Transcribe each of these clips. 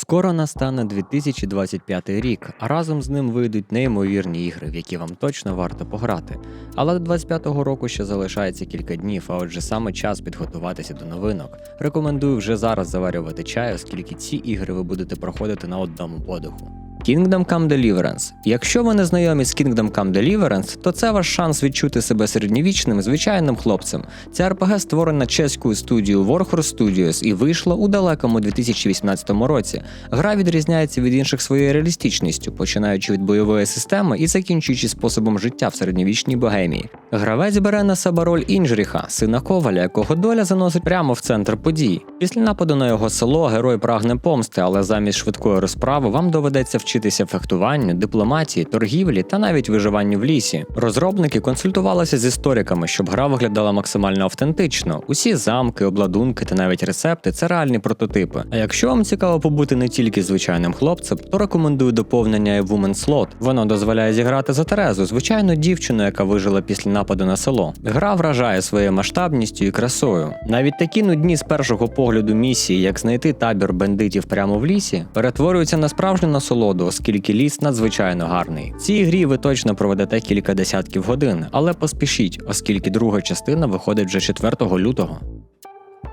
Скоро настане 2025 рік, а разом з ним вийдуть неймовірні ігри, в які вам точно варто пограти. Але до 25-го року ще залишається кілька днів, а отже саме час підготуватися до новинок. Рекомендую вже зараз заварювати чай, оскільки ці ігри ви будете проходити на одному подиху. Kingdom Come Deliverance. Якщо ви не знайомі з Kingdom Come Deliverance, то це ваш шанс відчути себе середньовічним звичайним хлопцем. Ця РПГ створена чеською студією Warhorse Studios і вийшла у далекому 2018 році. Гра відрізняється від інших своєю реалістичністю, починаючи від бойової системи і закінчуючи способом життя в середньовічній богемії. Гравець бере на себе роль Інжріха, сина коваля, якого доля заносить прямо в центр подій. Після нападу на його село герой прагне помсти, але замість швидкої розправи вам доведеться вчитися фехтуванню, дипломатії, торгівлі та навіть виживанню в лісі. Розробники консультувалися з істориками, щоб гра виглядала максимально автентично. Усі замки, обладунки та навіть рецепти це реальні прототипи. А якщо вам цікаво побути не тільки звичайним хлопцем, то рекомендую доповнення Woman Slot. Воно дозволяє зіграти за Терезу, звичайну дівчину, яка вижила після нападу на село. Гра вражає своєю масштабністю і красою. Навіть такі нудні з першого погляду місії, як знайти табір бандитів прямо в лісі, перетворюються на справжню насолоду, оскільки ліс надзвичайно гарний. В цій грі ви точно проведете кілька десятків годин, але поспішіть, оскільки друга частина виходить вже 4 лютого.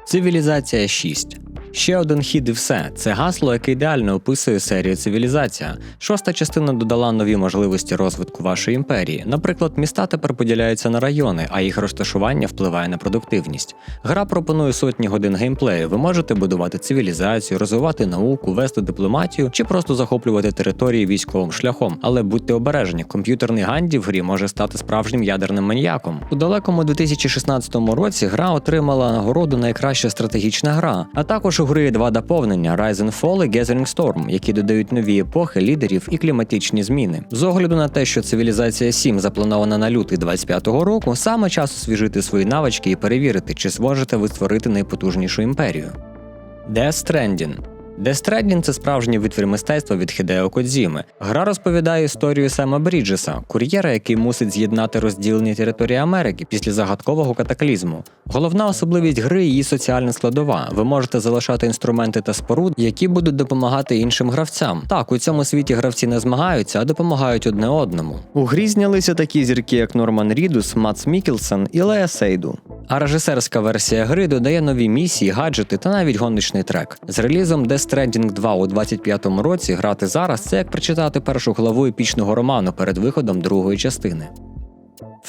Цивілізація 6. Ще один хід і все. Це гасло, яке ідеально описує серію цивілізація. Шоста частина додала нові можливості розвитку вашої імперії. Наприклад, міста тепер поділяються на райони, а їх розташування впливає на продуктивність. Гра пропонує сотні годин геймплею. Ви можете будувати цивілізацію, розвивати науку, вести дипломатію чи просто захоплювати території військовим шляхом. Але будьте обережні, комп'ютерний Ганді в грі може стати справжнім ядерним маніяком. У далекому 2016 році гра отримала нагороду найкраща стратегічна гра, а також гри два доповнення Rise and Fall і Gathering Storm, які додають нові епохи, лідерів і кліматичні зміни. З огляду на те, що цивілізація 7 запланована на лютий 25-го року, саме час освіжити свої навички і перевірити, чи зможете ви створити найпотужнішу імперію. Death Stranding Death Stranding – це справжній витвір мистецтва від Хідео Кодзіми. Гра розповідає історію Сема Бріджеса, кур'єра, який мусить з'єднати розділені території Америки після загадкового катаклізму. Головна особливість гри її соціальна складова. Ви можете залишати інструменти та споруд, які будуть допомагати іншим гравцям. Так, у цьому світі гравці не змагаються, а допомагають одне одному. У грі знялися такі зірки, як Норман Рідус, Мац Мікелсен і Лея Сейду. А режисерська версія гри додає нові місії, гаджети та навіть гоночний трек. З релізом Death Stranding 2 у 25-му році грати зараз це як прочитати першу главу епічного роману перед виходом другої частини.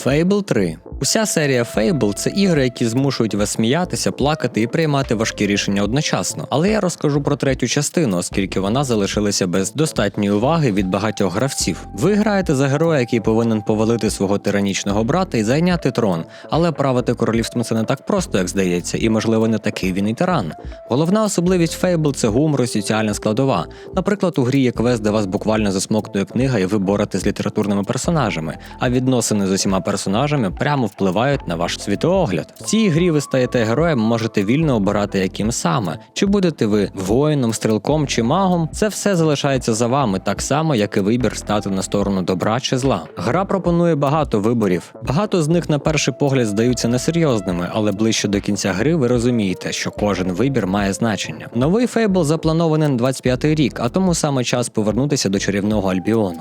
Fable 3 Уся серія Fable – це ігри, які змушують вас сміятися, плакати і приймати важкі рішення одночасно. Але я розкажу про третю частину, оскільки вона залишилася без достатньої уваги від багатьох гравців. Ви граєте за героя, який повинен повалити свого тиранічного брата і зайняти трон. Але правити королівством це не так просто, як здається, і можливо не такий він і тиран. Головна особливість Fable – це гумор і соціальна складова. Наприклад, у грі є квест, де вас буквально засмоктує книга, і ви боретесь з літературними персонажами, а відносини з усіма персонажами прямо впливають на ваш світоогляд. В цій грі ви стаєте героєм, можете вільно обирати, яким саме. Чи будете ви воїном, стрілком чи магом, це все залишається за вами, так само, як і вибір стати на сторону добра чи зла. Гра пропонує багато виборів. Багато з них на перший погляд здаються несерйозними, але ближче до кінця гри ви розумієте, що кожен вибір має значення. Новий Фейбл запланований на 25-й рік, а тому саме час повернутися до чарівного Альбіону.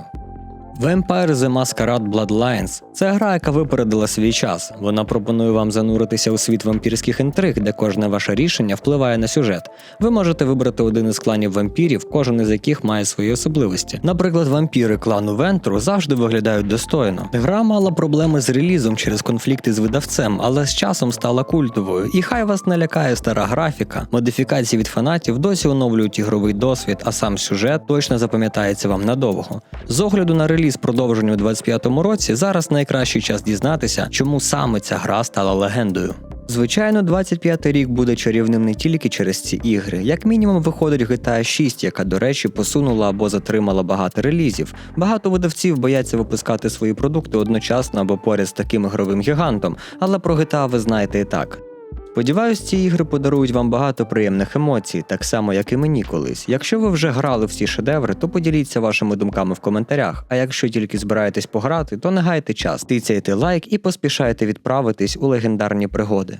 Vampire The Masquerade Bloodlines – це гра, яка випередила свій час. Вона пропонує вам зануритися у світ вампірських інтриг, де кожне ваше рішення впливає на сюжет. Ви можете вибрати один із кланів вампірів, кожен із яких має свої особливості. Наприклад, вампіри клану Вентру завжди виглядають достойно. Гра мала проблеми з релізом через конфлікти з видавцем, але з часом стала культовою. І хай вас не лякає стара графіка, модифікації від фанатів досі оновлюють ігровий досвід, а сам сюжет точно запам'ятається вам надовго. З огляду на реліз продовженню у 25-му році, зараз найкращий час дізнатися, чому саме ця гра стала легендою. Звичайно, 25-й рік буде чарівним не тільки через ці ігри. Як мінімум, виходить GTA 6, яка, до речі, посунула або затримала багато релізів. Багато видавців бояться випускати свої продукти одночасно або поряд з таким ігровим гігантом, але про GTA ви знаєте і так. Сподіваюсь, ці ігри подарують вам багато приємних емоцій, так само як і мені колись. Якщо ви вже грали в ці шедеври, то поділіться вашими думками в коментарях. А якщо тільки збираєтесь пограти, то не гайте час, тицяйте лайк і поспішайте відправитись у легендарні пригоди.